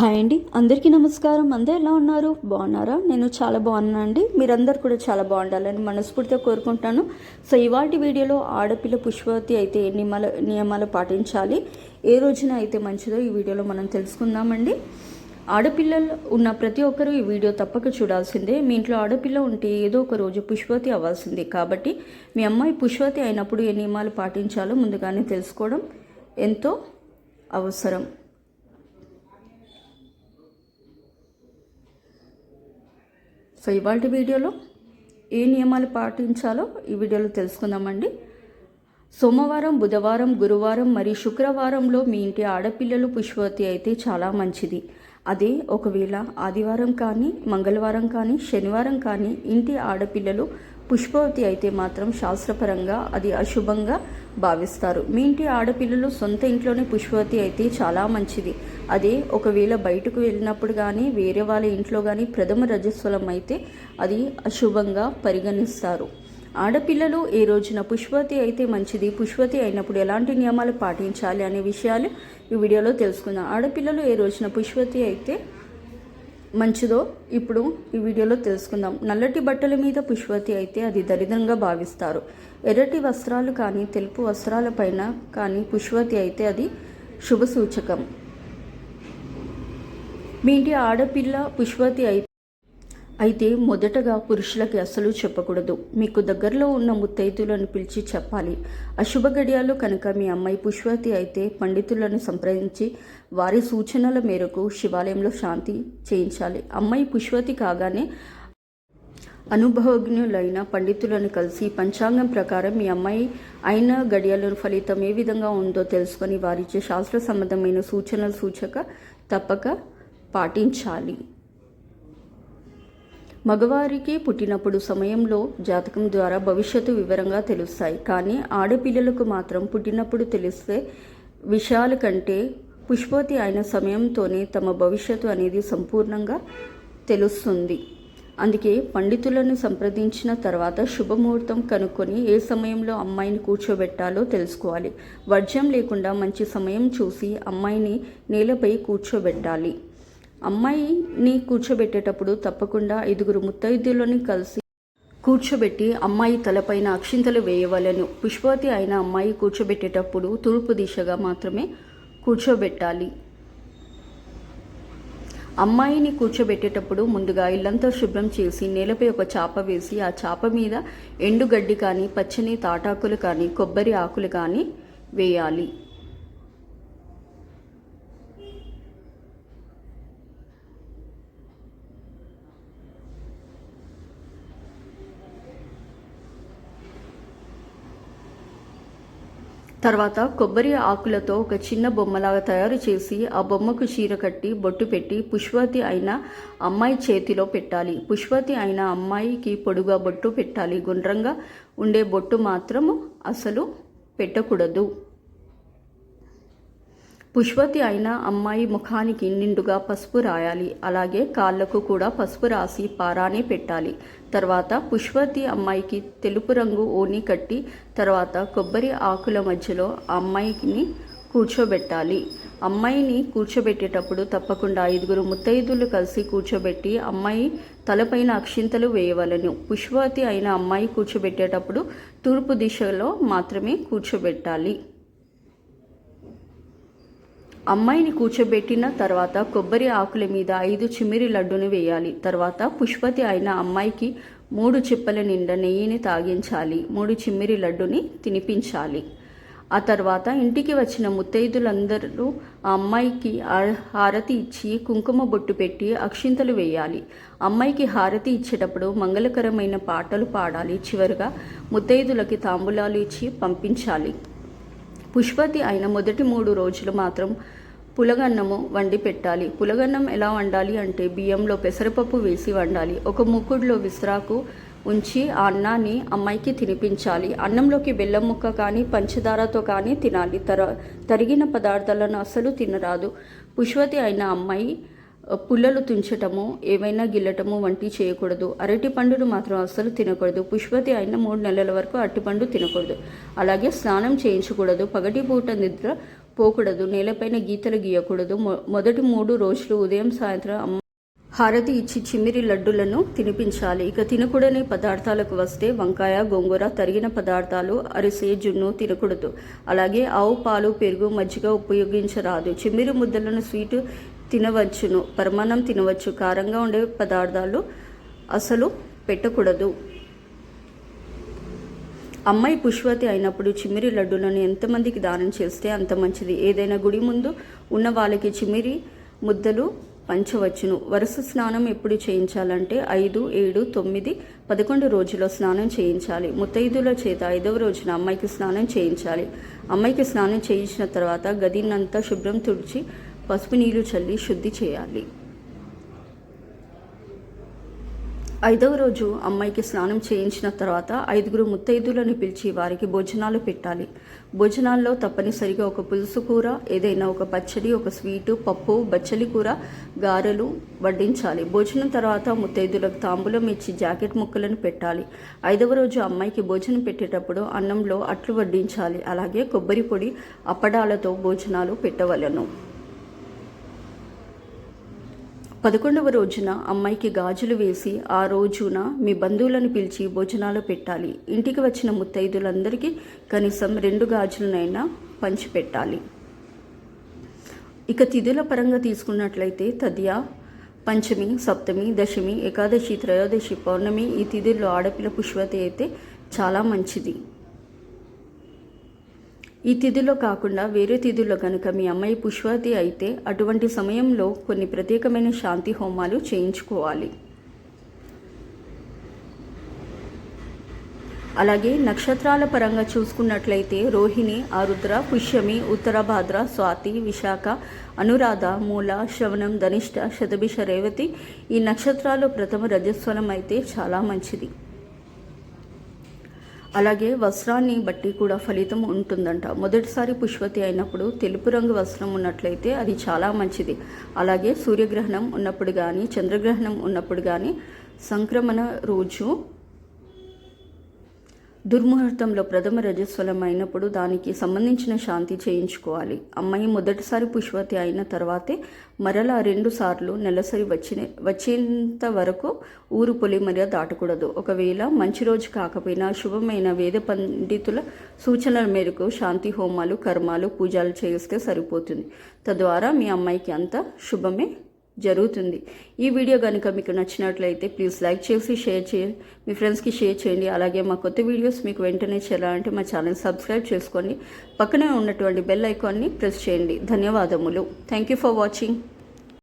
Hi అండి. అందరికీ నమస్కారం. అందరు ఎలా ఉన్నారు? బాగున్నారా? నేను చాలా బాగున్నాను అండి. మీరందరు కూడా చాలా బాగుండాలని మనస్ఫూర్తిగా కోరుకుంటాను. సో ఇవాటి వీడియోలో ఆడపిల్ల పుష్పవతి అయితే నియమాలు నియమాలు పాటించాలి? ఏ రోజున అయితే మంచిదో ఈ వీడియోలో మనం తెలుసుకుందామండి. ఆడపిల్లలు ఉన్న ప్రతి ఒక్కరూ ఈ వీడియో తప్పక చూడాల్సిందే. మీ ఇంట్లో ఆడపిల్ల ఉంటే ఏదో ఒక రోజు పుష్పవతి అవ్వాల్సిందే. కాబట్టి మీ అమ్మాయి పుష్పవతి అయినప్పుడు ఏ నియమాలు పాటించాలో ముందుగానే తెలుసుకోవడం ఎంతో అవసరం. సో ఇవాళ వీడియోలో ఏ నియమాలు పాటించాలో ఈ వీడియోలో తెలుసుకుందామండి. సోమవారం బుధవారం గురువారం మరియు శుక్రవారంలో మీ ఇంటి ఆడపిల్లలు పుష్పవతి అయితే చాలా మంచిది. అదే ఒకవేళ ఆదివారం కానీ మంగళవారం కానీ శనివారం కానీ ఇంటి ఆడపిల్లలు పుష్పవతి అయితే మాత్రం శాస్త్రపరంగా అది అశుభంగా భావిస్తారు. మీ ఇంటి ఆడపిల్లలు సొంత ఇంట్లోనే పుష్పవతి అయితే చాలా మంచిది. అదే ఒకవేళ బయటకు వెళ్ళినప్పుడు కానీ వేరే వాళ్ళ ఇంట్లో కానీ ప్రథమ రజస్వలం అయితే అది అశుభంగా పరిగణిస్తారు. ఆడపిల్లలు ఏ రోజున పుష్పవతి అయితే మంచిది పుష్పవతి అయినప్పుడు ఎలాంటి నియమాలు పాటించాలి అనే విషయాలు ఈ వీడియోలో తెలుసుకుందాం. ఆడపిల్లలు ఏ రోజున పుష్పవతి అయితే మంచిదో ఇప్పుడు ఈ వీడియోలో తెలుసుకుందాం. నల్లటి బట్టల మీద పుష్పతి అయితే అది దరిద్రంగా భావిస్తారు. ఎర్రటి వస్త్రాలు కానీ తెలుపు వస్త్రాలపైన కానీ పుష్పతి అయితే అది శుభ సూచకం మీ ఇంటి ఆడపిల్ల పుష్పతి అయితే అయితే మొదటగా పురుషులకి అస్సలు చెప్పకూడదు. మీకు దగ్గరలో ఉన్న ముత్తైదులను పిలిచి చెప్పాలి. అశుభ గడియాలు కనుక మీ అమ్మాయి పుష్పతి అయితే పండితులను సంప్రదించి వారి సూచనల మేరకు శివాలయంలో శాంతి చేయించాలి. అమ్మాయి పుష్పతి కాగానే అనుభవజ్ఞులైన పండితులను కలిసి పంచాంగం ప్రకారం మీ అమ్మాయి అయిన గడియల ఫలితం ఏ విధంగా ఉందో తెలుసుకొని వారిచ్చే శాస్త్ర సంబంధమైన సూచనలు సూచక తప్పక పాటించాలి. మగవారికి పుట్టినప్పుడు సమయంలో జాతకం ద్వారా భవిష్యత్తు వివరంగా తెలుస్తాయి. కానీ ఆడపిల్లలకు మాత్రం పుట్టినప్పుడు తెలిస్తే విషయాల కంటే పుష్పవతి అయిన సమయంతోనే తమ భవిష్యత్తు అనేది సంపూర్ణంగా తెలుస్తుంది. అందుకే పండితులను సంప్రదించిన తర్వాత శుభముహూర్తం కనుక్కొని ఏ సమయంలో అమ్మాయిని కూర్చోబెట్టాలో తెలుసుకోవాలి. వర్జం లేకుండా మంచి సమయం చూసి అమ్మాయిని నేలపై కూర్చోబెట్టాలి. అమ్మాయిని కూర్చోబెట్టేటప్పుడు తప్పకుండా ఐదుగురు ముత్తైదులని కలిసి కూర్చోబెట్టి అమ్మాయి తలపైన అక్షింతలు వేయవలను. పుష్పవతి అయిన అమ్మాయి కూర్చోబెట్టేటప్పుడు తూర్పు దిశగా మాత్రమే కూర్చోబెట్టాలి. అమ్మాయిని కూర్చోబెట్టేటప్పుడు ముందుగా ఇల్లంతా శుభ్రం చేసి నేలపై ఒక చాప వేసి ఆ చాప మీద ఎండుగడ్డి కానీ పచ్చని తాటాకులు కానీ కొబ్బరి ఆకులు కానీ వేయాలి. తర్వాత కొబ్బరి ఆకులతో ఒక చిన్న బొమ్మలాగా తయారు చేసి ఆ బొమ్మకు చీర కట్టి బొట్టు పెట్టి పుష్పవతి అయిన అమ్మాయి చేతిలో పెట్టాలి. పుష్పవతి అయిన అమ్మాయికి పొడుగా బొట్టు పెట్టాలి. గుండ్రంగా ఉండే బొట్టు మాత్రం అసలు పెట్టకూడదు. పుష్పతి అయిన అమ్మాయి ముఖానికి నిండుగా పసుపు రాయాలి. అలాగే కాళ్ళకు కూడా పసుపు రాసి పారానే పెట్టాలి. తర్వాత పుష్పతి అమ్మాయికి తెలుపు రంగు ఓని కట్టి తర్వాత కొబ్బరి ఆకుల మధ్యలో అమ్మాయిని కూర్చోబెట్టాలి. అమ్మాయిని కూర్చోబెట్టేటప్పుడు తప్పకుండా ఐదుగురు ముత్తైదులు కలిసి కూర్చోబెట్టి అమ్మాయి తలపైన అక్షింతలు వేయవలను. పుష్పవతి అయిన అమ్మాయి కూర్చోబెట్టేటప్పుడు తూర్పు దిశలో మాత్రమే కూర్చోబెట్టాలి. అమ్మాయిని కూర్చోబెట్టిన తర్వాత కొబ్బరి ఆకుల మీద ఐదు చిమ్మిరి లడ్డును వేయాలి. తర్వాత పుష్పతి అయిన అమ్మాయికి మూడు చిప్పల నిండా నెయ్యిని తాగించాలి. మూడు చిమ్మిరి లడ్డుని తినిపించాలి. ఆ తర్వాత ఇంటికి వచ్చిన ముత్తైదులందరూ ఆ అమ్మాయికి హారతి ఇచ్చి కుంకుమ బొట్టు పెట్టి అక్షింతలు వేయాలి. అమ్మాయికి హారతి ఇచ్చేటప్పుడు మంగళకరమైన పాటలు పాడాలి. చివరిగా ముత్తైదులకి తాంబూలాలు ఇచ్చి పంపించాలి. పుష్పతి అయిన మొదటి మూడు రోజులు మాత్రం పులగన్నము వండి పెట్టాలి. పులగన్నం ఎలా వండాలి అంటే బియ్యంలో పెసరపప్పు వేసి వండాలి. ఒక ముక్కుడులో విసిరాకు ఉంచి ఆ అన్నాన్ని అమ్మాయికి తినిపించాలి. అన్నంలోకి బెల్లం ముక్క కానీ పంచదారతో కానీ తినాలి. తర తరిగిన పదార్థాలను అస్సలు తినరాదు. పుష్పతి అయిన అమ్మాయి పుల్లలు తుంచటము ఏవైనా గిల్లటము వంటి చేయకూడదు. అరటి పండును మాత్రం అస్సలు తినకూడదు. పుష్పతి అయిన మూడు నెలల వరకు అరటిపండు తినకూడదు. అలాగే స్నానం చేయించకూడదు. పగటి పూట నిద్ర పోకూడదు. నేలపైన గీతలు గీయకూడదు. మొ- మొదటి మూడు రోజులు ఉదయం సాయంత్రం అమ్మ హారతి ఇచ్చి చిమ్మిరి లడ్డులను తినిపించాలి. ఇక తినకూడని పదార్థాలకు వస్తే వంకాయ గోంగూర తరిగిన పదార్థాలు అరిసె జున్ను తినకూడదు. అలాగే ఆవు పాలు పెరుగు మజ్జిగ ఉపయోగించరాదు. చిమ్మిరి ముద్దలను స్వీటు తినవచ్చును. పరమాన్నం తినవచ్చు. కారంగా ఉండే పదార్థాలు అసలు పెట్టకూడదు. అమ్మాయి పుష్పతి అయినప్పుడు చిమ్మిరి లడ్డూలను ఎంతమందికి దానం చేస్తే అంత మంచిది. ఏదైనా గుడి ముందు ఉన్న వాళ్ళకి చిమ్మిరి ముద్దలు పంచవచ్చును. వరుస స్నానం ఎప్పుడు చేయించాలంటే ఐదు ఏడు తొమ్మిది పదకొండు రోజుల్లో స్నానం చేయించాలి. ముత్తైదుల చేత ఐదవ రోజున అమ్మాయికి స్నానం చేయించాలి. అమ్మాయికి స్నానం చేయించిన తర్వాత గదినంతా శుభ్రం తుడిచి పసుపు నీళ్ళు చల్లి శుద్ధి చేయాలి. ఐదవ రోజు అమ్మాయికి స్నానం చేయించిన తర్వాత ఐదుగురు ముత్తైదులను పిలిచి వారికి భోజనాలు పెట్టాలి. భోజనాల్లో తప్పనిసరిగా ఒక పులుసు కూర ఏదైనా ఒక పచ్చడి ఒక స్వీటు పప్పు బచ్చలి కూర గారెలు వడ్డించాలి. భోజనం తర్వాత ముత్తైదులకు తాంబూలం ఇచ్చి జాకెట్ ముక్కలను పెట్టాలి. ఐదవ రోజు అమ్మాయికి భోజనం పెట్టేటప్పుడు అన్నంలో అట్లు వడ్డించాలి. అలాగే కొబ్బరి పొడి అప్పడాలతో భోజనాలు పెట్టవలను. పదకొండవ రోజున అమ్మాయికి గాజులు వేసి ఆ రోజున మీ బంధువులను పిలిచి భోజనాలు పెట్టాలి. ఇంటికి వచ్చిన ముత్తైదులందరికీ కనీసం రెండు గాజులనైనా పంచిపెట్టాలి. ఇక తిథుల పరంగా తీసుకున్నట్లయితే తదియా పంచమి సప్తమి దశమి ఏకాదశి త్రయోదశి పౌర్ణమి ఈ తిథుల్లో ఆడపిల్ల పుష్పతి అయితే చాలా మంచిది. ఈ తిథిలో కాకుండా వేరే తిథుల్లో కనుక మీ అమ్మాయి పుష్పవతి అయితే అటువంటి సమయంలో కొన్ని ప్రత్యేకమైన శాంతి హోమాలు చేయించుకోవాలి. అలాగే నక్షత్రాల పరంగా చూసుకున్నట్లయితే రోహిణి ఆరుద్ర పుష్యమి ఉత్తరభాద్ర స్వాతి విశాఖ అనురాధ మూల శ్రవణం ధనిష్ట శతభిష రేవతి ఈ నక్షత్రాలు ప్రథమ రజస్వలం అయితే చాలా మంచిది. అలాగే వస్త్రాన్ని బట్టి కూడా ఫలితం ఉంటుందంట. మొదటిసారి పుష్పతి అయినప్పుడు తెలుపు రంగు వస్త్రం ఉన్నట్లయితే అది చాలా మంచిది. అలాగే సూర్యగ్రహణం ఉన్నప్పుడు కానీ చంద్రగ్రహణం ఉన్నప్పుడు కానీ సంక్రమణ రోజు దుర్ముహూర్తంలో ప్రథమ రజస్వలం అయినప్పుడు దానికి సంబంధించిన శాంతి చేయించుకోవాలి. అమ్మాయి మొదటిసారి పుష్పతి అయిన తర్వాతే మరలా రెండు సార్లు నెలసరి వచ్చిన వచ్చేంత వరకు ఊరు పొలిమర్య దాటకూడదు. ఒకవేళ మంచి రోజు కాకపోయినా శుభమైన వేద పండితుల సూచనల మేరకు శాంతి హోమాలు కర్మాలు పూజలు చేస్తే సరిపోతుంది. తద్వారా మీ అమ్మాయికి అంత శుభమే జరుగుతుంది. ఈ వీడియో కనుక మీకు నచ్చినట్లయితే ప్లీజ్ లైక్ చేసి షేర్ చేయండి మీ ఫ్రెండ్స్కి షేర్ చేయండి. అలాగే మా కొత్త వీడియోస్ మీకు వెంటనే చేయాలంటే మా ఛానల్ సబ్స్క్రైబ్ చేసుకోండి. పక్కనే ఉన్నటువంటి బెల్ ఐకాన్ని ప్రెస్ చేయండి. ధన్యవాదములు. Thank you for watching.